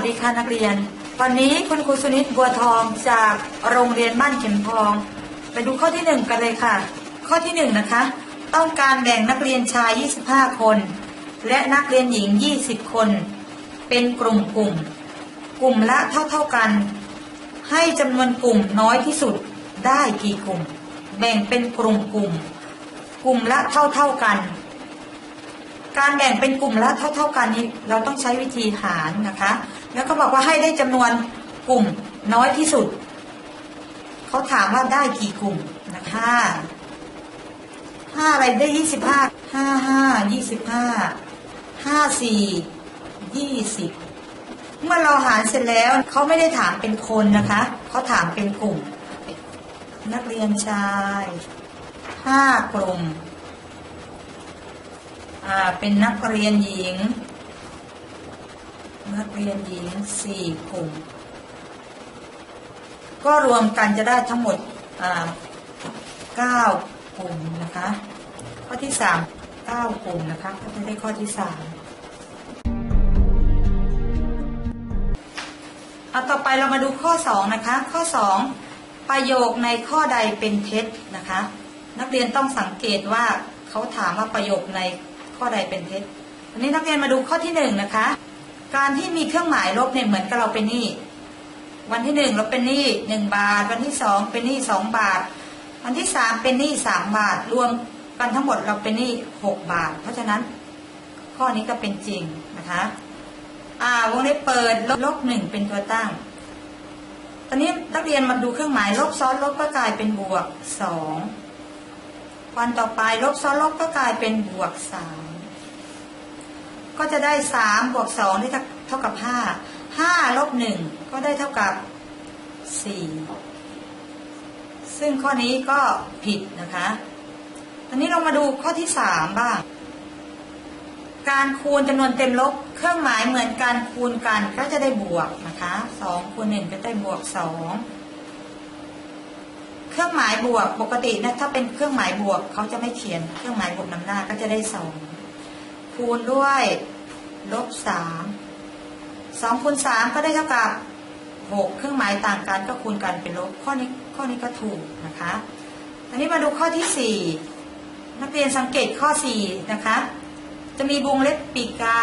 สวัสดีค่ะนักเรียน วันนี้คุณครูสุนิตบัวทองจากโรงเรียนบ้านเข็มทอง ไปดูข้อที่หนึ่งกันเลยค่ะ ข้อที่หนึ่งนะคะ ต้องการแบ่งนักเรียนชาย 25 คน และนักเรียนหญิง 20 คน เป็นกลุ่มกลุ่ม กลุ่มละเท่าเท่ากัน ให้จำนวนกลุ่มน้อยที่สุดได้กี่กลุ่ม แบ่งเป็นกลุ่มกลุ่ม กลุ่มละเท่าเท่ากันการแบ่งเป็นกลุ่มละเท่า ๆกันนี้เราต้องใช้วิธีหารนะคะ แล้วก็บอกว่าให้ได้จำนวนกลุ่มน้อยที่สุด เขาถามว่าได้กี่กลุ่มนะคะห้าอะไรได้ยี่สิบห้าห้าห้ายี่สิบห้าห้าสี่ยี่สิบเมื่อเราหารเสร็จแล้วเขาไม่ได้ถามเป็นคนนะคะเขาถามเป็นกลุ่ม นักเรียนชายห้ากลุ่มอ่าเป็นนักเรียนหญิง นักเรียนหญิงสี่กลุ่ม ก็รวมกันจะได้ทั้งหมดเก้ากลุ่มนะคะ ข้อที่สามเก้ากลุ่มนะคะก็จะได้ข้อที่สามเอาต่อไปเรามาดูข้อสองนะคะ ข้อสองประโยคในข้อใดเป็นเท็จนะคะ นักเรียนต้องสังเกตว่าเขาถามว่าประโยคในข้อใดเป็นเท็จวันนี้นักเรียนมาดูข้อที่หนึ่งนะคะ การที่มีเครื่องหมายลบเนี่ยเหมือนกับเราเป็นหนี้วันที่หนึ่งเราเป็นหนี้หนึ่งบาท วันที่สองเป็นหนี้สองบาท วันที่สามเป็นหนี้สามบาท รวมกันทั้งหมดเราเป็นหนี้หกบาท เพราะฉะนั้น ข้อนี้ก็เป็นจริงนะคะอ่าวงเล็บเปิดลบลบหนึ่งเป็นตัวตั้ง ตอนนี้นักเรียนมาดูเครื่องหมายลบซ้อนลบก็กลายเป็นบวกสองวันต่อไปลบซ้อนลบก็กลายเป็นบวกสาม ก็จะได้สามบวกสองได้เท่ากับห้าห้าลบหนึ่งก็ได้เท่ากับสี่ซึ่งข้อนี้ก็ผิดนะคะตอนนี้เรามาดูข้อที่สามบ้าง การคูณจำนวนเต็มลบ เครื่องหมายเหมือนการคูณกันก็จะได้บวกนะคะสองคูณหนึ่งก็ได้บวกสองเครื่องหมายบวกปกตินะถ้าเป็นเครื่องหมายบวกเขาจะไม่เขียน เครื่องหมายบวกนำหน้าก็จะได้สอง คูณด้วยลบสามสองคูณสามก็ได้เท่ากับหกเครื่องหมายต่างกันก็คูณกันเป็นลบข้อนี้ข้อนี้ก็ถูกนะคะอันนี้มาดูข้อที่สี่นักเรียนสังเกตข้อสี่นะคะ จะมีวงเล็บปีกา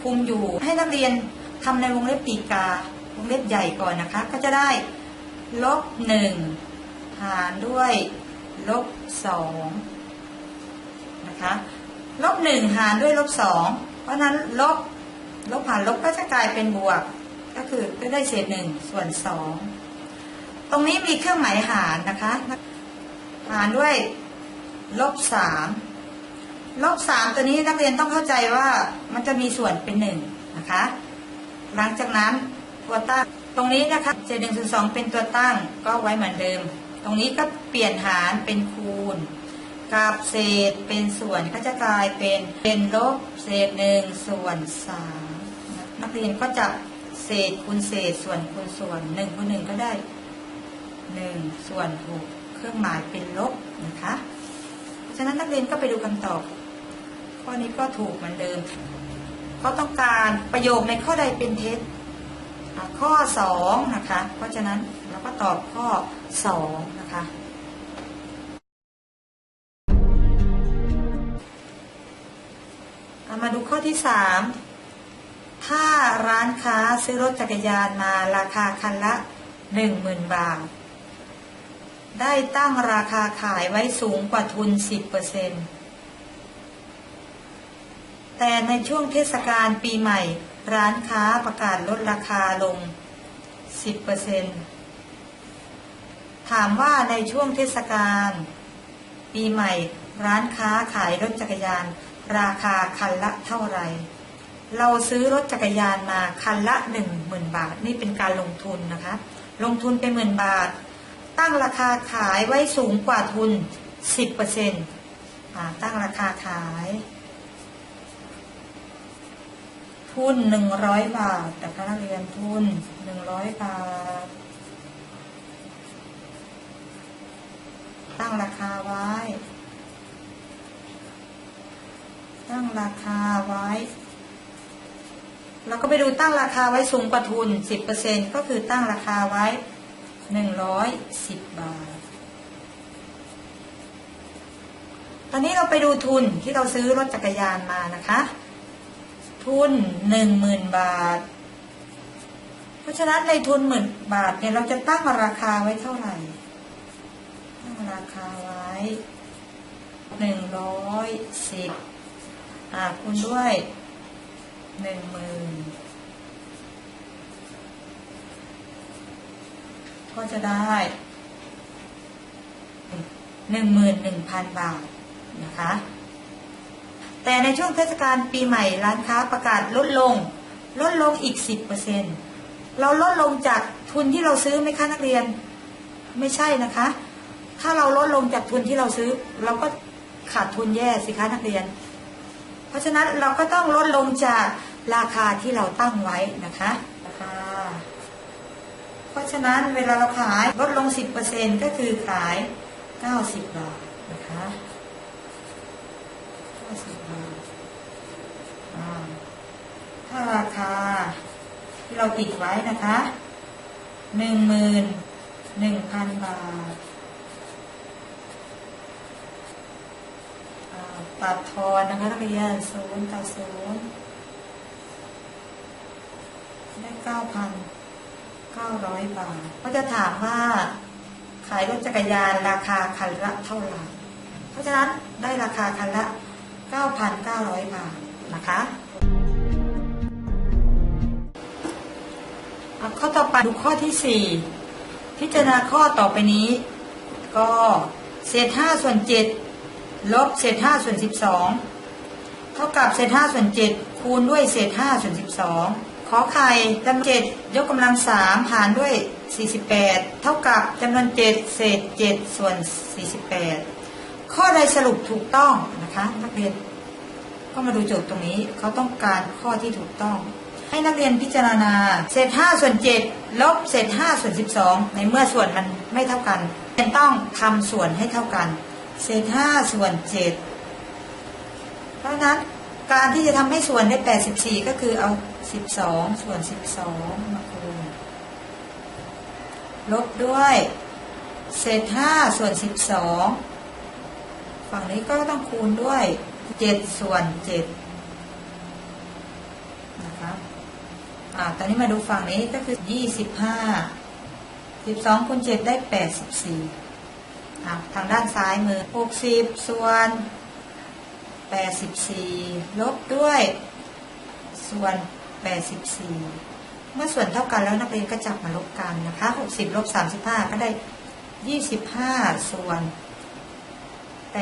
คุมอยู่ให้นักเรียนทำในวงเล็บปีกาวงเล็บใหญ่ก่อนนะคะ ก็จะได้ลบหนึ่งหารด้วยลบสองนะคะ ลบหนึ่งหารด้วยลบสองเพราะนั้นลบลบหารลบก็จะกลายเป็นบวก ก็คือก็ได้เศษหนึ่งส่วนสองตรงนี้มีเครื่องหมายหารนะคะ หารด้วยลบสามลบสามตัวนี้นักเรียนต้องเข้าใจว่ามันจะมีส่วนเป็นหนึ่งนะคะ หลังจากนั้นตัวตั้งตรงนี้นะคะเศษหนึ่งส่วนสองเป็นตัวตั้งก็ไว้เหมือนเดิม ตรงนี้ก็เปลี่ยนหารเป็นคูณ กับเศษเป็นส่วนก็จะกลายเป็นเป็นลบเศษหนึ่งส่วนสามนักเรียนก็จะเศษคูณเศษส่วนคูณส่วนหนึ่งคูณหนึ่งก็ได้หนึ่งส่วนหกเครื่องหมายเป็นลบนะคะเพราะฉะนั้นนักเรียนก็ไปดูคำตอบ ข้อนี้ก็ถูกเหมือนเดิมเขาต้องการประโยคในข้อใดเป็นเท็จข้อสองนะคะ เพราะฉะนั้นเราก็ตอบข้อสองนะคะ ที่สามถ้าร้านค้าซื้อรถจักรยานมาราคาคันละหนึ่งหมื่นบาท ได้ตั้งราคาขายไว้สูงกว่าทุนสิบเปอร์เซ็นต์แต่ในช่วงเทศกาลปีใหม่ ร้านค้าประกาศลดราคาลง10%เถามว่าในช่วงเทศกาลปีใหม่ ร้านค้าขายรถจักรยาน ราคาคันละเท่าไหร่ เราซื้อรถจักรยานมาคันละหนึ่งหมื่นบาท นี่เป็นการลงทุนนะคะ ลงทุนเป็นหมื่นบาท ตั้งราคาขายไว้สูงกว่าทุน10%เปอร์เซ็นต์ตั้งราคาขายทุนหนึ่งร้อยบาทนะคะนักเรียนทุนหนึ่งร้อยบาท ตั้งราคาไว้ ตั้งราคาไว้ เราก็ไปดูตั้งราคาไว้สูงกว่าทุน 10%ก็คือตั้งราคาไว้ 110 บาท ตอนนี้เราไปดูทุนที่เราซื้อรถจักรยานมานะคะ ทุน 10,000 บาท เพราะฉะนั้นในทุนหมื่นบาทเนี่ยเราจะตั้งราคาไว้เท่าไหร่ ตั้งราคาไว้หนึ่งร้ อยสิบอ่าคูณด้วยหนึ่งหมื่นก็จะได้หนึ่งหมื่นหนึ่งพันบาทนะคะ แต่ในช่วงเทศกาลปีใหม่ร้านค้าประกาศลดลง ลดลงอีกสิบเปอร์เซ็นเราลดลงจากทุนที่เราซื้อไหมคะนักเรียน ไม่ใช่นะคะ ถ้าเราลดลงจากทุนที่เราซื้อ เราก็ขาดทุนแย่สิคะนักเรียน เพราะฉะนั้นเราก็ต้องลดลงจากราคาที่เราตั้งไว้นะคะราคาเพราะฉะนั้นเวลาเราขายลดลง 10%ก็คือขาย 90 บาทนะคะ90 บาทถ้าราคาที่เราติดไว้นะคะหนึ่งหมื่นหนึ่งพันบาท อ่าตัดทอนนะคะนักเรียนศูนย์ต่อศูนย์ได้เก้าพันเก้าร้อยบาท ก็จะถามว่า ขายรถจักรยานราคาคันละเท่าไหร่ เพราะฉะนั้นได้ราคาคันละเก้าพันเก้าร้อยบาทนะคะอะข้อต่อไปดูข้อที่สี่พิจารณาข้อต่อไปนี้ ก็เศษห้าส่วนเจ็ด ลบเศษห้าส่วนสิบสองเท่ากับเศษห้าส่วนเจ็ดคูณด้วยเศษห้าส่วนสิบสองขอไข่จำนวนเจ็ดยกกำลังสามหารด้วยสี่สิบแปดเท่ากับจำนวนเจ็ดเศษเจ็ดส่วนสี่สิบแปดข้อใดสรุปถูกต้องนะคะนักเรียนก็มาดูโจทย์ตรงนี้เขาต้องการข้อที่ถูกต้อง ให้นักเรียนพิจารณาเศษ5ส่วน7ลบเศษ5ส่วน12ในเมื่อส่วนมันไม่เท่ากันเรียนต้องทำส่วนให้เท่ากัน เศษ5ส่วน7เพราะนั้นการที่จะทำให้ส่วนได้84ก็คือเอา12ส่วน12มาคูณลบด้วยเศษ5ส่วน12ฝั่งนี้ก็ต้องคูณด้วย7ส่วน7นะคะอ่าตอนนี้มาดูฝั่งนี้ก็คือ25 12คูณ7ได้84อ่ ทางด้านซ้ายมือ 60 ส่วน 84 ลบด้วย ส่วน 84 เมื่อส่วนเท่ากันแล้วนักเรียนก็จับมาลบกันนะคะ 60 ลบ 35 ก็ได้ 25 ส่วน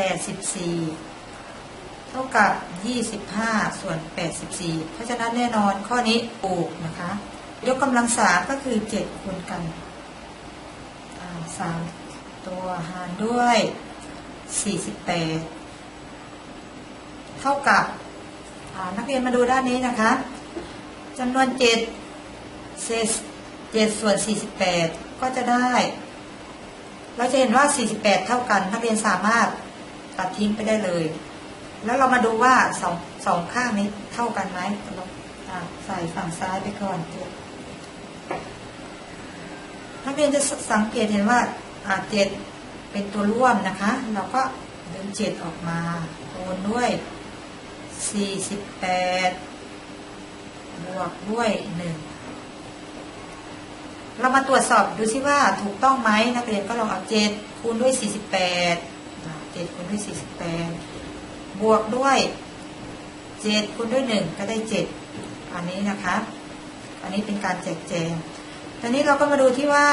84 เท่ากับ 25 ส่วน 84 เพราะฉะนั้นแน่นอนข้อนี้ถูกนะคะ ยกกำลังสามก็คือ 7คูณกันอ่าสาม ตัวหารด้วย 48 เท่ากับนักเรียนมาดูด้านนี้นะคะจำนวน7เศษ7ส่วน 48 ก็จะได้ เราจะเห็นว่า 48 เท่ากัน นักเรียนสามารถตัดทิ้งไปได้เลย แล้วเรามาดูว่าสองสองข้างนี้เท่ากันไหมใส่ฝั่งซ้ายไปก่อนนักเรียนจะสังเกตเห็นว่า เจ็ดเป็นตัวร่วมนะคะ เราก็ดึงเจ็ดออกมาคูณด้วยสี่สิบแปดบวกด้วยหนึ่งเรามาตรวจสอบดูซิว่าถูกต้องไหมนักเรียนก็ลองเอาเจ็ดคูณด้วยสี่สิบแปดเจ็ดคูณด้วยสี่สิบแปดบวกด้วยเจ็ดคูณด้วยหนึ่งก็ได้เจ็ดอันนี้นะคะ อันนี้เป็นการแจกแจงตอนนี้เราก็มาดูที่ว่า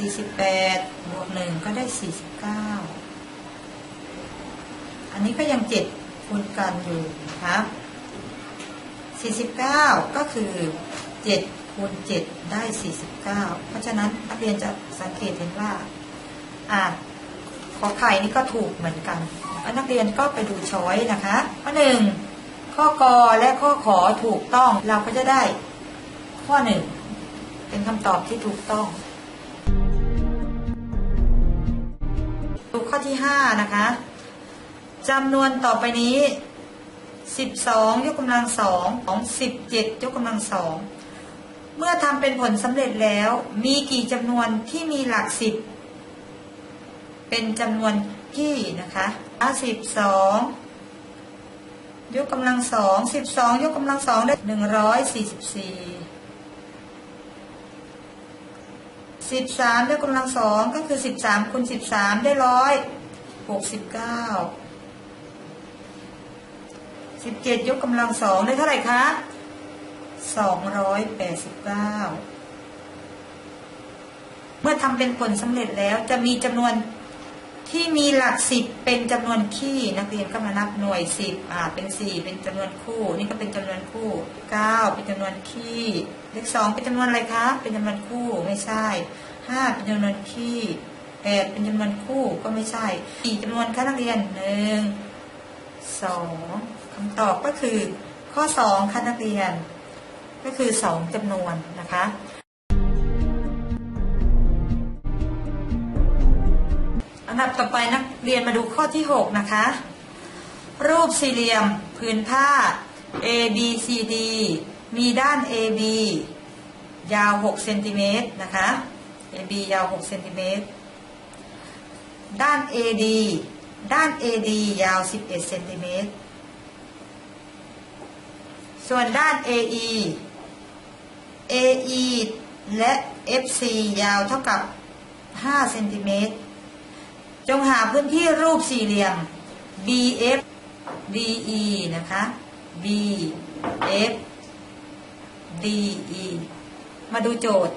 48 บวก 1 ก็ได้ 49 อันนี้ก็ยัง 7 คูณกันอยู่นะครับ 49 ก็คือ 7 คูณ 7 ได้ 49 เพราะฉะนั้นนักเรียนจะสังเกตเห็นว่าอ่าขอไข่นี่ก็ถูกเหมือนกัน นักเรียนก็ไปดูช้อยนะคะข้อหนึ่งข้อกอและข้อขอถูกต้องเราก็จะได้ข้อหนึ่งเป็นคำตอบที่ถูกต้อง ข้อที่ห้านะคะจำนวนต่อไปนี้12ยกกำลังสองของ17ยกกำลังสองเมื่อทำเป็นผลสำเร็จแล้ว มีกี่จำนวนที่มีหลักสิบเป็นจำนวนที่นะคะสิบสองยกกำลังสองสิบสองยกกำลังสองได้หนึ่งร้อยสี่สิบสี่ สิบสามยกกำลังสองก็คือสิบสามคูณสิบสามได้ร้อยหกสิบเก้าสิบเจ็ดยกกำลังสองได้เท่าไหร่คะสองร้อยแปดสิบเก้าเมื่อทำเป็นผลสำเร็จแล้วจะมีจำนวน ที่มีหลักสิบเป็นจำนวนคี่นักเรียนก็มานับหน่วยสิบอ่าเป็นสี่เป็นจำนวนคู่ นี่ก็เป็นจำนวนคู่เก้าเป็นจำนวนคี่เลขสองเป็นจำนวนอะไรคะเป็นจำนวนคู่ไม่ใช่ห้าเป็นจำนวนคี่แปดเป็นจำนวนคู่ก็ไม่ใช่กี่จำนวนคะนักเรียนหนึ่งสองคำตอบก็คือข้อสองคะนักเรียน ก็คือสองจำนวนนะคะ ดับต่อไปนักเรียนมาดูข้อที่ 6 นะคะ รูปสี่เหลี่ยมผืนผ้า A B C D มีด้าน A B ยาว6เซนติเมตรนะคะ A B ยาว6เซนติเมตรด้าน A D ด้าน A D ยาว 11เซนติเมตรส่วนด้าน A E A E และ F C ยาวเท่ากับ5เซนติเมตร จงหาพื้นที่รูปสี่เหลี่ยม BF DE นะคะ BF DE มาดูโจทย์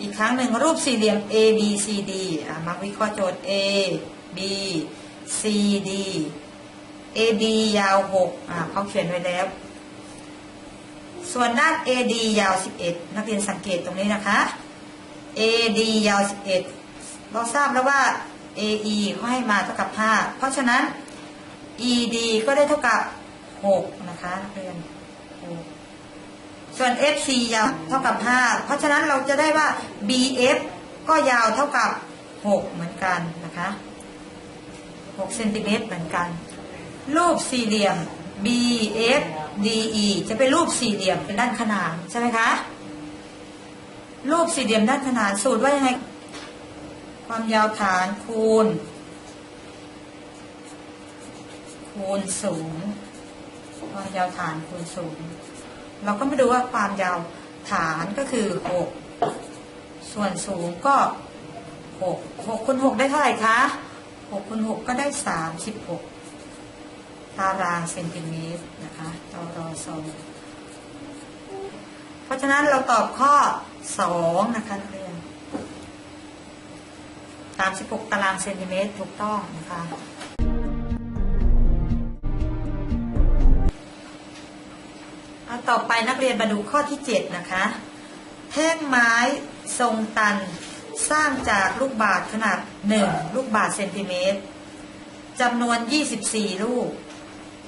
อีกครั้งหนึ่งรูปสี่เหลี่ยม ABCD มาวิเคราะห์โจทย์ A B C D AB ยาว6อะเขาเขียนไว้แล้ว ส่วนด้าน AD ยาว 11 นักเรียนสังเกตตรงนี้นะคะ AD ยาว 11 เราทราบแล้วว่า AE เขาให้มาเท่ากับ 5 เพราะฉะนั้น ED ก็ได้เท่ากับ 6 นะคะนักเรียนส่วน FC ยาวเท่ากับ 5 เพราะฉะนั้นเราจะได้ว่า BF ก็ยาวเท่ากับ 6 เหมือนกันนะคะ6เซนติเมตรเหมือนกัน รูปสี่เหลี่ยม BF DE จะเป็นรูปสี่เหลี่ยมเป็นด้านขนานใช่ไหมคะ รูปสี่เหลี่ยมด้านขนานสูตรว่ายังไง ความยาวฐานคูณ คูณสูงความยาวฐานคูณสูงเราก็มาดูว่าความยาวฐานก็คือหกส่วนสูงก็หกหกคูณหกได้เท่าไหร่คะหกคูณหกก็ได้สามสิบหกตารางเซนติเมตรนะคะตรอสองเพราะฉะนั้นเราตอบข้อสองนะคะ 36 ตารางเซนติเมตรถูกต้องนะคะต่อไปนักเรียนมาดูข้อที่ 7 นะคะ แท่งไม้ทรงตันสร้างจากลูกบาศก์ขนาด 1 ลูกบาศก์เซนติเมตรจำนวน 24 ลูก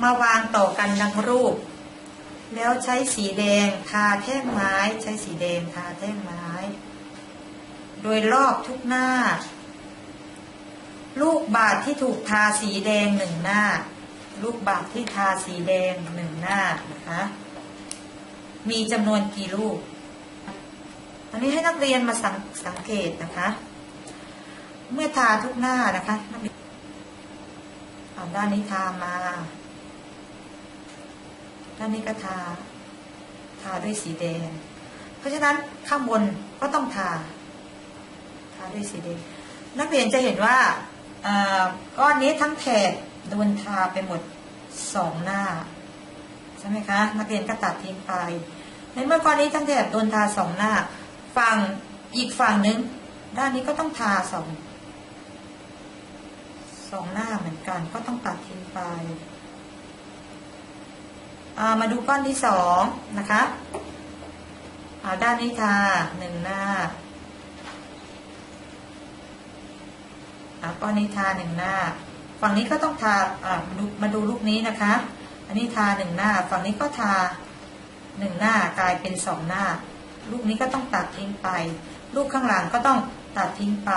มาวางต่อกันดังรูป แล้วใช้สีแดงทาแท่งไม้ ใช้สีแดงทาแท่งไม้ โดยรอบทุกหน้า ลูกบาศก์ที่ถูกทาสีแดงหนึ่งหน้า ลูกบาศก์ที่ทาสีแดงหนึ่งหน้านะคะมีจำนวนกี่ลูก อันนี้ให้นักเรียนมาสังสงเกตนะคะ เมื่อทาทุกหน้านะคะเอาด้านนี้ทามา ด้านนี้ก็ทา ทาด้วยสีแดง เพราะฉะนั้นข้างบนก็ต้องทา ทาด้วยสีแดง นักเรียนจะเห็นว่า ก้อนนี้ทั้งแถบโดนทาไปหมดสองหน้า ใช่ไหมคะ นักเรียนก็ตัดทิ้งไปในเมื่อก้อนนี้ทั้งแถบโดนทาสองหน้า ฝั่งอีกฝั่งหนึ่งด้านนี้ก็ต้องทาสองสองหน้าเหมือนกันก็ต้องตัดทิ้งไปามาดูก้อนที่สองนะคะด้านนี้ทาหนึ่งหน้า ก้อนนี้ทาหนึ่งหน้า ฝั่งนี้ก็ต้องทาอ่ามาดูมาดูลูกนี้นะคะ อันนี้ทาหนึ่งหน้า ฝั่งนี้ก็ทาหนึ่งหน้ากลายเป็นสองหน้า ลูกนี้ก็ต้องตัดทิ้งไป ลูกข้างหลังก็ต้องตัดทิ้งไป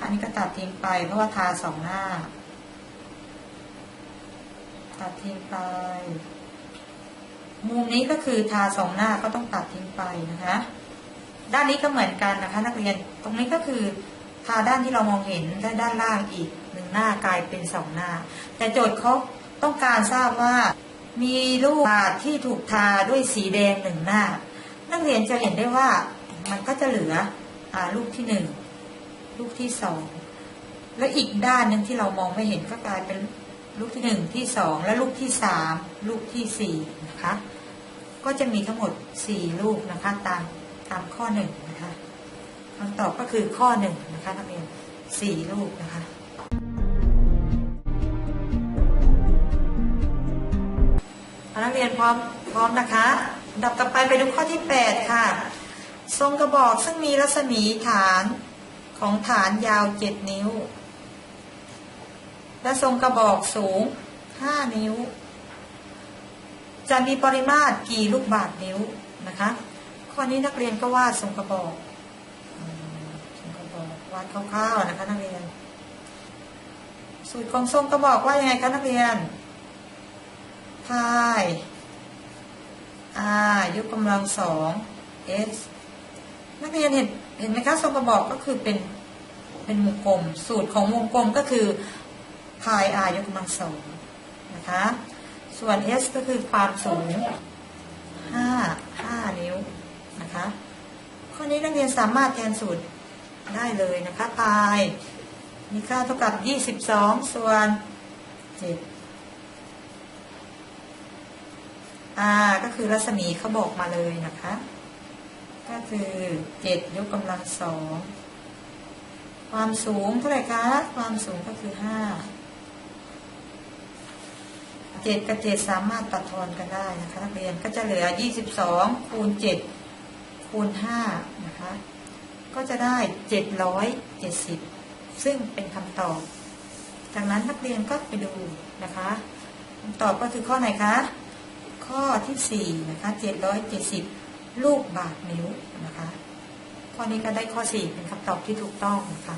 อันนี้ก็ตัดทิ้งไป เพราะว่าทาสองหน้า ตัดทิ้งไป มุมนี้ก็คือทาสองหน้าก็ต้องตัดทิ้งไปนะคะ ด้านนี้ก็เหมือนกันนะคะ นักเรียน ตรงนี้ก็คือ ทาด้านที่เรามองเห็นและด้านล่างอีกหนึ่งหน้ากลายเป็นสองหน้า แต่โจทย์เขาต้องการทราบว่า มีลูกบาศก์ที่ถูกทาด้วยสีแดงหนึ่งหน้า นักเรียนจะเห็นได้ว่ามันก็จะเหลืออลูกที่หนึ่งลูกที่สองแล้วอีกด้านหนึ่งที่เรามองไม่เห็นก็กลายเป็นลูกที่หนึ่งที่สองและลูกที่สามลูกที่สี่นะคะ ก็จะมีทั้งหมดสี่ลูกนะคะตามตามข้อหนึ่งนะคะ คำตอบก็คือข้อหนึ่งนะคะนักเรียนสี่ลูกนะคะนักเรียนพร้อมพร้อมนะคะอันดับต่อไปไปดูข้อที่ 8 ค่ะ ทรงกระบอกซึ่งมีรัศมีฐานของฐานยาว 7 นิ้ว และทรงกระบอกสูง 5 นิ้ว จะมีปริมาตรกี่ลูกบาทนิ้วนะคะ ข้อนี้นักเรียนก็วาดทรงกระบอก วาดคร่าวๆนะคะนักเรียน สูตรของทรงกระบอกว่ายังไงคะนักเรียนพาย r ยกกำลังสอง s นักเรียนเห็นเห็นไหมคะทรงกระบอกก็คือเป็นเป็นวงกลม สูตรของวงกลมก็คือพาย r ยกกำลังสองนะคะ ส่วน s ก็คือความสูง 5 5 นิ้วนะคะ ข้อนี้นักเรียนสามารถแทนสูตร ได้เลยนะคะพายมีค่าเท่ากับ22ส่วน7 R ก็คือรัศมีเขาบอกมาเลยนะคะ ก็คือเจ็ดยกกำลังสองความสูงเท่าไหร่คะความสูงก็คือห้าเจ็ดกับเจ็ดสามารถตัดทอนกันได้นะคะนักเรียนก็จะเหลือยี่สิบสองคูณเจ็ดคูณห้านะคะ ก็จะได้เจ็ดร้อยเจ็ดสิบซึ่งเป็นคำตอบ จากนั้นนักเรียนก็ไปดูนะคะคำตอบก็คือข้อไหนคะ ข้อที่ 4 นะคะ 770 ลูกบาทนิ้วนะคะ ข้อนี้ก็ได้ข้อ 4 เป็นคำตอบที่ถูกต้องนะคะ